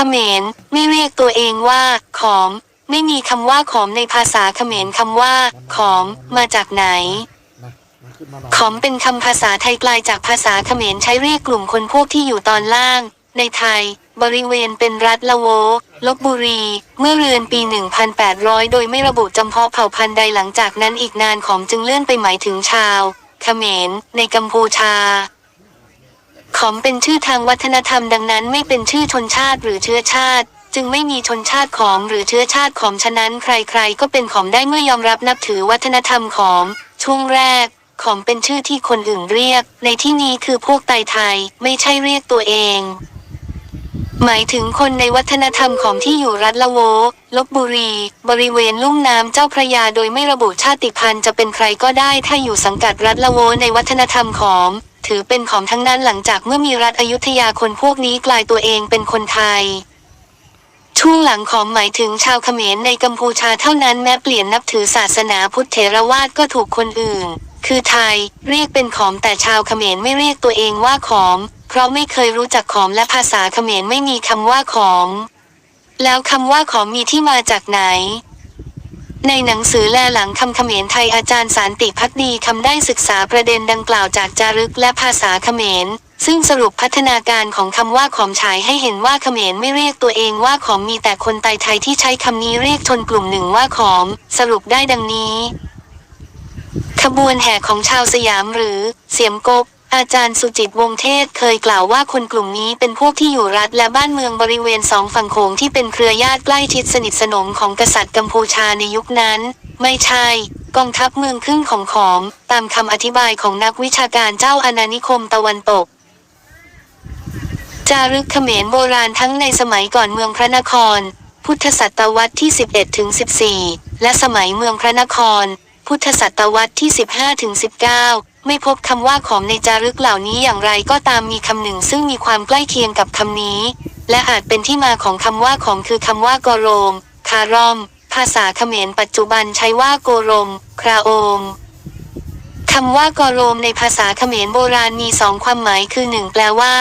เขมรไม่เรียกตัวเองว่า ขอม ไม่มีคำว่าขอมในภาษาเขมรคำว่า ขอม มาจากไหนนะมันขึ้นมาหน่อยขอมเป็นคำภาษาไทยกลายจากภาษาเขมรใช้เรียกกลุ่มคนพวกที่อยู่ตอนล่าง ในไทย บริเวณเป็นรัฐละโว ลบบุรี เมื่อเรือนปี 1800 โดยไม่ระบุจำเพาะเผ่าพันธุ์ใดหลังจากนั้นอีกนานขอมจึงเลื่อนไปหมายถึงชาวเขมรในกัมพูชา ขอมเป็นชื่อทางวัฒนธรรมดังนั้นไม่เป็นชื่อชนชาติหรือเชื้อชาติ จึงไม่มีชนชาติขอมหรือเชื้อชาติขอมฉะนั้นใครๆ ก็เป็นขอมได้เมื่อยอมรับนับถือวัฒนธรรมขอมช่วงแรก ขอมเป็นชื่อที่คนอื่นเรียก ในที่นี้คือพวกไตไทยไม่ใช่เรียกตัวเอง หมายถึงคนในวัฒนธรรมของที่อยู่รัฐละโวลบบุรี บริเวณลุ่มน้ำเจ้าพระยาโดยไม่ระบุชาติพันธุ์จะเป็นใครก็ได้ถ้าอยู่สังกัดรัฐละโวในวัฒนธรรมของ ถือเป็นของทั้งนั้นหลังจากเมื่อมีรัฐอยุธยาคนพวกนี้กลายตัวเองเป็นคนไทย ช่วงหลังของหมายถึงชาวเขมรในกัมพูชาเท่านั้นแม้เปลี่ยนนับถือศาสนาพุทธเถรวาทก็ถูกคนอื่น คือไทยเรียกเป็นขอมแต่ชาวเขมรไม่เรียกตัวเองว่าขอม เพราะไม่เคยรู้จักขอมและภาษาเขมรไม่มีคำว่าขอม แล้วคำว่าขอมมีที่มาจากไหน ในหนังสือแลหลังคำเขมรไทยอาจารย์สารติพักดีคำได้ศึกษาประเด็นดังกล่าวจากจารึกและภาษาเขมร ซึ่งสรุปพัฒนาการของคำว่าขอมฉายให้เห็นว่าเขมรไม่เรียกตัวเองว่าขอมมีแต่คนไตไทยที่ใช้คำนี้เรียกชนกลุ่มหนึ่งว่าขอม สรุปได้ดังนี้ ขบวนแห่ของชาวสยามหรือ เสียมกบ อาจารย์สุจิตวงศ์เทศเคยกล่าวว่าคนกลุ่มนี้เป็นพวกที่อยู่รัฐและบ้านเมืองบริเวณสองฝั่งโขงที่เป็นเครือญาติใกล้ชิดสนิทสนมของกษัตริย์กัมพูชาในยุคนั้น ไม่ใช่ กองทัพเมืองครึ่งของขอมตามคำอธิบายของนักวิชาการเจ้าอาณานิคมตะวันตกจารึกเขมรโบราณทั้งในสมัยก่อนเมืองพระนคร พุทธศตวรรษที่ 11ถึง14 และสมัยเมืองพระนคร พุทธศตวรรษที่ 15ถึง19 ไม่พบคำว่าขอมในจารึกเหล่านี้อย่างไรก็ตามมีคำหนึ่งซึ่งมีความใกล้เคียงกับคำนี้ และอาจเป็นที่มาของคำว่าขอมคือคำว่ากโรม คารอม ภาษาเขมรปัจจุบันใช้ว่าโกโรม คราโอมคำว่ากโรมในภาษาเขมรโบราณมีสองความหมายคือหนึ่งแปลว่า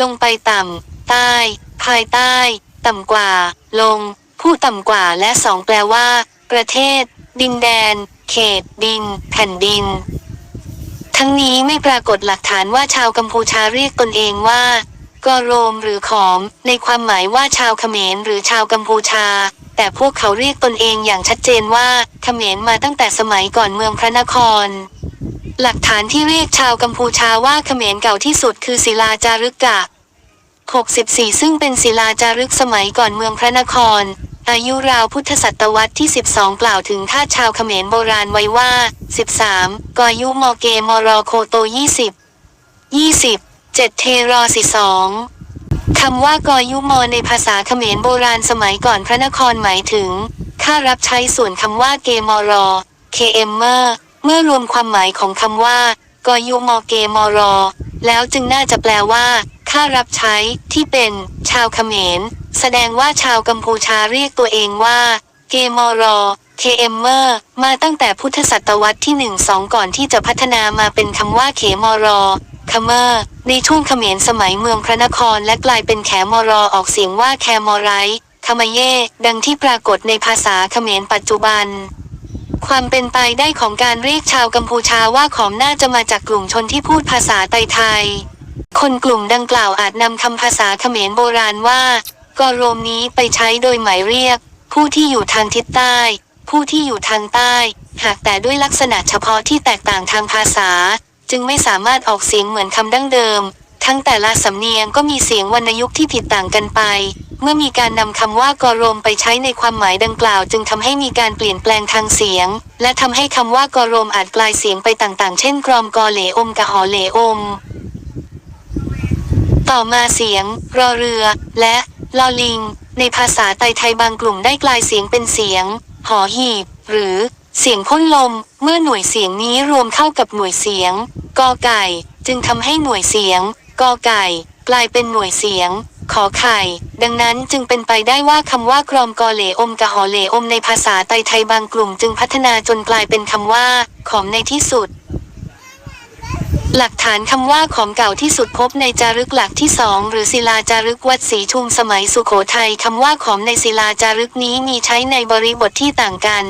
ลงไปต่ำใต้ ภายใต้ ต่ำกว่า ลง ผู้ต่ำกว่าและสองแปลว่า ประเทศ ดินแดน เขต ดิน แผ่นดิน ทั้งนี้ไม่ปรากฏหลักฐานว่าชาวกัมพูชาเรียกตนเองว่า กอโรมหรือขอม ในความหมายว่าชาวเขมรหรือชาวกัมพูชา แต่พวกเขาเรียกตนเองอย่างชัดเจนว่าเขมรมาตั้งแต่สมัยก่อนเมืองพระนคร หลักฐานที่เรียกชาวกัมพูชาว่าเขมรเก่าที่สุดคือศิลาจารึกกะ64 ซึ่งเป็นศิลาจารึกสมัยก่อนเมืองพระนคร อายุราวพุทธศตวรรษที่ 12 กล่าวถึงท่าชาวเขมรโบราณไว้ว่า 13 กอยุมอเกมอรอโคโต 20 20 7 เทรอสิสองคำว่ากอยุมอในภาษาเขมรโบราณสมัยก่อนพระนครหมายถึงค่ารับใช้ส่วนคำว่าเกมอรอเคเอมเมอร์เมื่อรวมความหมายของคำว่ากอยุมอเกมอรอ แล้วจึงน่าจะแปลว่า ค่ารับใช้ที่เป็น ชาวเขมร แสดงว่าชาวกัมพูชาเรียกตัวเองว่าเกมอรอเคเอมเมอร์มาตั้งแต่พุทธศตวรรษที่หนึ่งสองก่อนที่จะพัฒนามาเป็นคำว่าเขมอรอคเมอร์ในช่วงเขมรสมัยเมืองพระนครและกลายเป็นแขมอรอออกเสียงว่าแคมอไรคามเย่ดังที่ปรากฏในภาษาเขมรปัจจุบัน ความเป็นไปได้ของการเรียกชาวกัมพูชาว่าขอมน่าจะมาจากกลุ่มชนที่พูดภาษาไตไทย คนกลุ่มดังกล่าวอาจนำคำภาษาเขมรโบราณว่า กอโรมนี้ไปใช้โดยหมายเรียก ผู้ที่อยู่ทางทิศใต้ ผู้ที่อยู่ทางใต้ หากแต่ด้วยลักษณะเฉพาะที่แตกต่างทางภาษา จึงไม่สามารถออกเสียงเหมือนคำดั้งเดิม ทั้งแต่ละสำเนียงก็มีเสียงวรรณยุกต์ที่ผิดต่างกันไป เมื่อมีการนำคำว่ากอโรมไปใช้ในความหมายดังกล่าว จึงทำให้มีการเปลี่ยนแปลงทางเสียง และทำให้คำว่ากอโรมอาจกลายเสียงไปต่างๆ เช่นกรอมกอเหลอมกะหอเหลอมต่อมาเสียง รอเรือ และ ลอลิง ในภาษาไตไทยบางกลุ่มได้กลายเสียงเป็นเสียง หอหีบ หรือ เสียงพ่นลม เมื่อหน่วยเสียงนี้รวมเข้ากับหน่วยเสียง กอไก่ จึงทำให้หน่วยเสียง กอไก่ กลายเป็นหน่วยเสียง ขอไข่ ดังนั้นจึงเป็นไปได้ว่าคำว่ากรอมกอเหลอมกะหอเหลอมในภาษาไตไทยบางกลุ่มจึงพัฒนาจนกลายเป็นคำว่า ขอมในที่สุด หลักฐานคำว่าของเก่าที่สุดพบในจารึกหลักที่สองหรือศิลาจารึกวัดศรีชุมสมัยสุโขทัยคำว่าของในศิลาจารึกนี้มีใช้ในบริบทที่ต่างกัน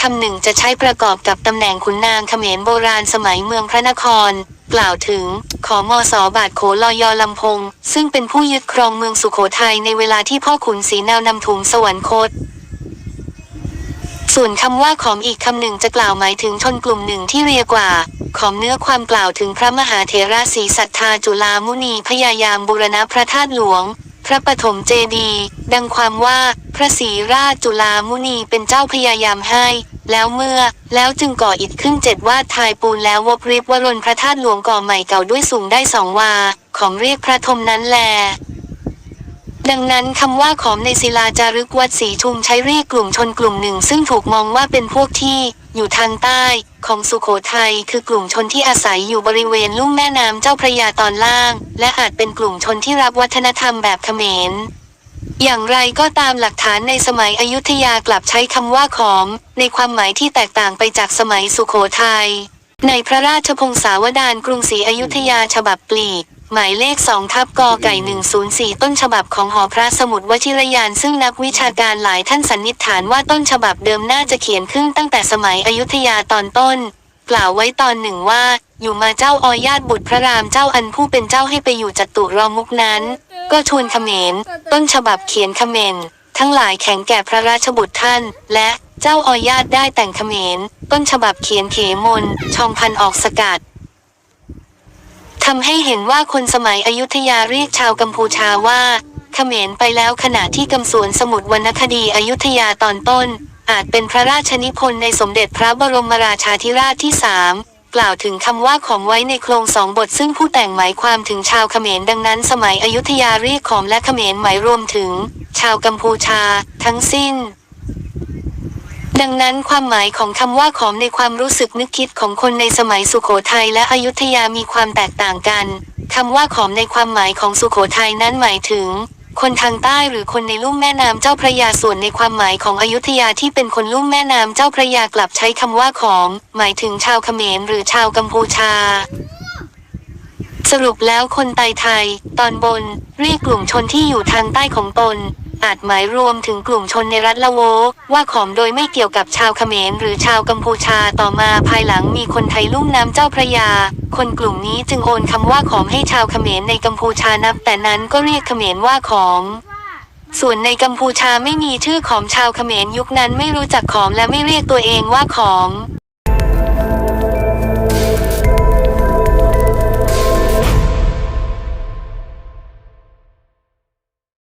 คำหนึ่งจะใช้ประกอบกับตำแหน่งขุนนางเขมรโบราณสมัยเมืองพระนคร กล่าวถึง ขอมอสอบาทโขลอยอลำพง ซึ่งเป็นผู้ยึดครองเมืองสุโขทัยในเวลาที่พ่อขุนศรีแนวนำถุงสวรรคตส่วนคำว่าขอมอีกคำหนึ่งจะกล่าวหมายถึงชนกลุ่มหนึ่งที่เรียกว่า ขอมเนื้อความกล่าวถึงพระมหาเถระศรีสัทธาจุลามุนีพยายามบูรณะพระธาตุหลวง พระปฐมเจดีดังความว่าพระศรีราชจุลามุนีเป็นเจ้าพยายามให้ แล้วเมื่อ แล้วจึงก่ออิฐขึ้นเจ็ดวาดทายปูนแล้ววบริบวรนพระธาตุหลวงก่อใหม่เก่าด้วยสูงได้สองวา ของเรียกพระธมนั้นแลดังนั้นคำว่าขอมในศิลาจารึกวัดศีชุมใช้เรียกกลุ่มชนกลุ่มหนึ่ง ซึ่งถูกมองว่าเป็นพวกที่อยู่ทางใต้ ของสุโขทัยคือกลุ่มชนที่อาศัยอยู่บริเวณลุ่มแม่น้ำเจ้าพระยาตอนล่าง และอาจเป็นกลุ่มชนที่รับวัฒนธรรมแบบเขมร อย่างไรก็ตามหลักฐานในสมัยอยุธยากลับใช้คำว่าขอม ในความหมายที่แตกต่างไปจากสมัยสุโขทัยในพระราชพงศาวดารกรุงศรีอยุธยาฉบับปลีก หมายเลขสองทับกอไก่ 104 ต้นฉบับของหอพระสมุดวชิรยานซึ่งนักวิชาการหลายท่านสันนิษฐานว่าต้นฉบับเดิมน่าจะเขียนขึ้นตั้งแต่สมัยอยุธยาตอนต้น กล่าวไว้ตอนหนึ่งว่า อยู่มาเจ้าออยาตบุตรพระรามเจ้าอันผู้เป็นเจ้าให้ไปอยู่จัตุรมุกนั้น ก็ชวนเขมร ต้นฉบับเขียนเขมรทั้งหลายแข็งแก่พระราชบุตรท่าน และเจ้าออยาตได้แต่งเขมร ต้นฉบับเขียนเขมนชองพันออกสกัด ทำให้เห็นว่าคนสมัยอยุธยาเรียกชาวกัมพูชาว่าเขมรไปแล้วขณะที่กำสวนสมุดวรรณคดีอยุธยาตอนต้น อาจเป็นพระราชนิพนธ์ในสมเด็จพระบรมราชาธิราชที่สามกล่าวถึงคำว่าของไว้ในโครงสองบทซึ่งผู้แต่งหมายความถึงชาวเขมรดังนั้น สมัยอยุธยาเรียกขอมและเขมรหมายรวมถึง ชาวกัมพูชา ทั้งสิ้น ดังนั้นความหมายของคำว่าขอมในความรู้สึกนึกคิดของคนในสมัยสุโขทัยและอยุธยามีความแตกต่างกันคำว่าขอมในความหมายของสุโขทัยนั้นหมายถึง คนทางใต้หรือคนในลุ่มแม่น้ำเจ้าพระยาส่วนในความหมายของอยุธยาที่เป็นคนลุ่มแม่น้ำเจ้าพระยากลับใช้คำว่าขอม หมายถึงชาวเขมรหรือชาวกัมพูชาสรุปแล้วคนไตไทย ตอนบน เรียกกลุ่มชนที่อยู่ทางใต้ของตน อาจหมายรวมถึงกลุ่มชนในรัฐละโว ว่าขอมโดยไม่เกี่ยวกับชาวเขมรหรือชาวกัมพูชาต่อมาภายหลังมีคนไทยลุ่มน้ำเจ้าพระยา คนกลุ่มนี้จึงโอนคำว่าขอมให้ชาวเขมรในกัมพูชานับ แต่นั้นก็เรียกเขมรว่าขอมส่วนในกัมพูชาไม่มีชื่อขอมชาวเขมรยุคนั้นไม่รู้จักขอมและไม่เรียกตัวเองว่าขอม